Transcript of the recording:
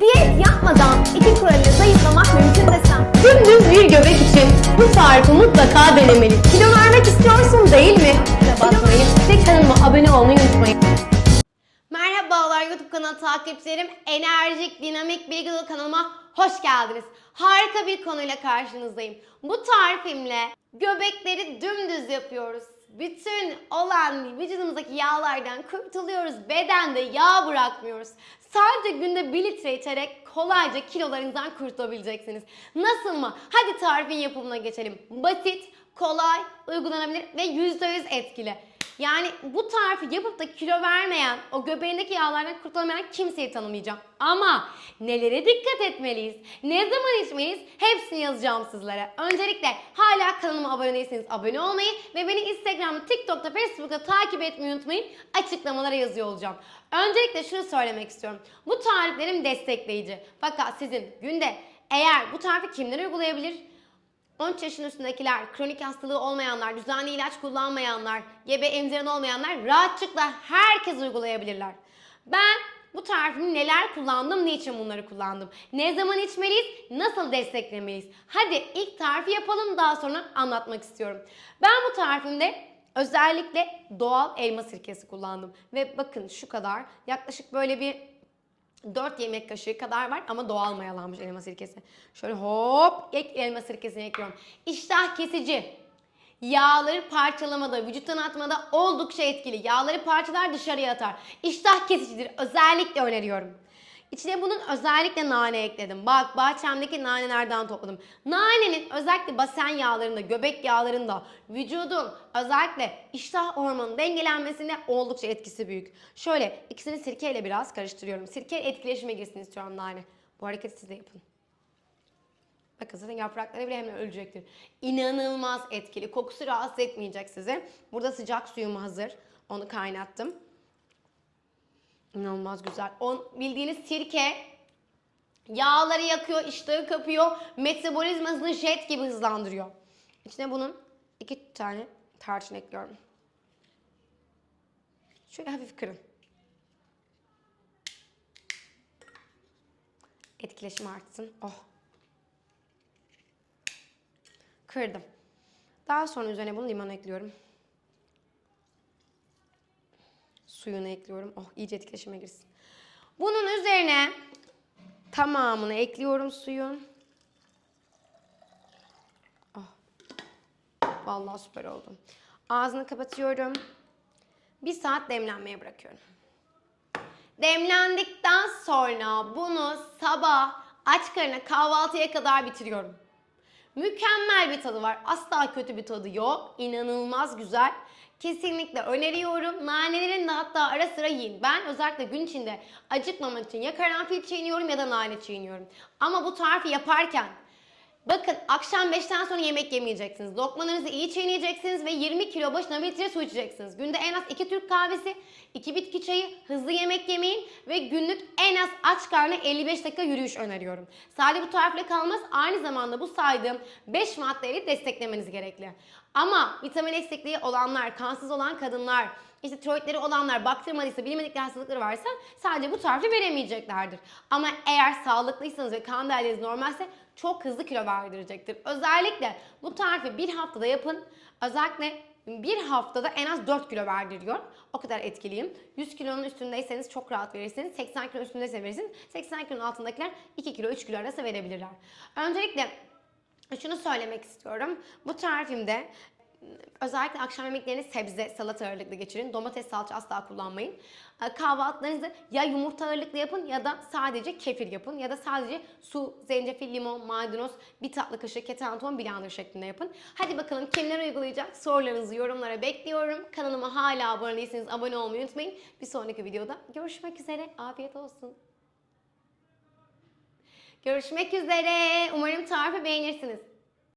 Diyet yapmadan iki kuralıyla zayıflamak mümkün desem. Dümdüz bir göbek için bu tarifi mutlaka denemelisin. Kilo vermek istiyorsun değil mi? Ve basmayı ve kanalıma abone olmayı unutmayın. Merhabalar YouTube kanalı takipçilerim. Enerjik, dinamik, bilgi dolu kanalıma hoş geldiniz. Harika bir konuyla karşınızdayım. Bu tarifimle göbekleri dümdüz yapıyoruz. Bütün olan vücudumuzdaki yağlardan kurtuluyoruz. Bedende yağ bırakmıyoruz. Sadece günde 1 litre içerek kolayca kilolarınızdan kurtulabileceksiniz. Nasıl mı? Hadi tarifin yapımına geçelim. Basit, kolay, uygulanabilir ve %100 etkili. Yani bu tarifi yapıp da kilo vermeyen, o göbeğindeki yağlardan kurtulamayan kimseyi tanımayacağım. Ama nelere dikkat etmeliyiz, ne zaman içmeliyiz hepsini yazacağım sizlere. Öncelikle hala kanalıma abone değilseniz abone olmayı ve beni Instagram'da, TikTok'ta, Facebook'ta takip etmeyi unutmayın. Açıklamalara yazıyor olacağım. Öncelikle şunu söylemek istiyorum. Bu tariflerim destekleyici. Fakat sizin günde eğer bu tarifi kimler uygulayabilir? 13 yaşın üstündekiler, kronik hastalığı olmayanlar, düzenli ilaç kullanmayanlar, gebe emziren olmayanlar rahatlıkla herkes uygulayabilirler. Ben bu tarifimi neler kullandım, niçin bunları kullandım? Ne zaman içmeliyiz, nasıl desteklemeliyiz? Hadi ilk tarifi yapalım daha sonra anlatmak istiyorum. Ben bu tarifimde özellikle doğal elma sirkesi kullandım. Ve bakın şu kadar yaklaşık böyle bir 4 yemek kaşığı kadar var ama doğal mayalanmış elma sirkesi. Şöyle hop ek elma sirkesini ekliyorum. İştah kesici. Yağları parçalamada, vücuttan atmada oldukça etkili. Yağları parçalar dışarıya atar. İştah kesicidir. Özellikle öneriyorum. İçine bunun özellikle nane ekledim. Bak bahçemdeki nanelerden topladım. Nanenin özellikle basen yağlarında, göbek yağlarında, vücudun özellikle iştah hormonunun dengelenmesine oldukça etkisi büyük. Şöyle ikisini sirkeyle biraz karıştırıyorum. Sirke etkileşime girsin istiyorum nane. Bu hareketi siz de yapın. Bakın zaten yaprakları bile hemen ölecektir. İnanılmaz etkili. Kokusu rahatsız etmeyecek sizi. Burada sıcak suyum hazır. Onu kaynattım. İnanılmaz güzel. On, bildiğiniz sirke yağları yakıyor, iştahı kapıyor, metabolizmasını jet gibi hızlandırıyor. İçine bunun iki tane tarçın ekliyorum. Şöyle hafif kırın. Etkileşim artsın. Oh. Kırdım. Daha sonra üzerine bunu limon ekliyorum. Suyunu ekliyorum. Oh iyice etkileşime girsin. Bunun üzerine tamamını ekliyorum suyun. Oh. Vallahi süper oldu. Ağzını kapatıyorum. Bir saat demlenmeye bırakıyorum. Demlendikten sonra bunu sabah aç karnına kahvaltıya kadar bitiriyorum. Mükemmel bir tadı var. Asla kötü bir tadı yok. İnanılmaz güzel. Kesinlikle öneriyorum. Nanelerin de hatta ara sıra yiyin. Ben özellikle gün içinde acıkmamak için ya karanfil çiğniyorum ya da nane çiğniyorum. Ama bu tarifi yaparken Bakın akşam 5'ten sonra yemek yemeyeceksiniz. Lokmalarınızı iyi çiğneyeceksiniz ve 20 kilo başına bir litre su içeceksiniz. Günde en az 2 Türk kahvesi, 2 bitki çayı, hızlı yemek yemeyin ve günlük en az aç karnına 55 dakika yürüyüş öneriyorum. Sadece bu tarifle kalmaz. Aynı zamanda bu saydığım 5 maddeyi desteklemeniz gerekli. Ama vitamin eksikliği olanlar, kansız olan kadınlar, işte tiroidleri olanlar, baktırmadıysa, bilmedikleri hastalıkları varsa sadece bu tarifi veremeyeceklerdir. Ama eğer sağlıklıysanız ve kan değerleriniz normalse çok hızlı kilo verdirecektir. Özellikle bu tarifi bir haftada yapın. Özellikle bir haftada en az 4 kilo verdiriyor. O kadar etkiliyim. 100 kilonun üstündeyseniz çok rahat verirsiniz. 80 kilo üstündeyse verirsiniz. 80 kilonun altındakiler 2 kilo 3 kilo arası verebilirler. Öncelikle şunu söylemek istiyorum. Bu tarifimde özellikle akşam yemeklerini sebze, salata ağırlıklı geçirin. Domates, salça asla kullanmayın. Ee, Kahvaltılarınızı ya yumurta ağırlıklı yapın ya da sadece kefir yapın. Ya da sadece su, zencefil, limon, maydanoz, bir tatlı kaşığı keten atom blender şeklinde yapın. Hadi bakalım kimler uygulayacak? Sorularınızı yorumlara bekliyorum. Kanalıma hala abone değilseniz abone olmayı unutmayın. Bir sonraki videoda görüşmek üzere. Afiyet olsun. Görüşmek üzere. Umarım tarifi beğenirsiniz.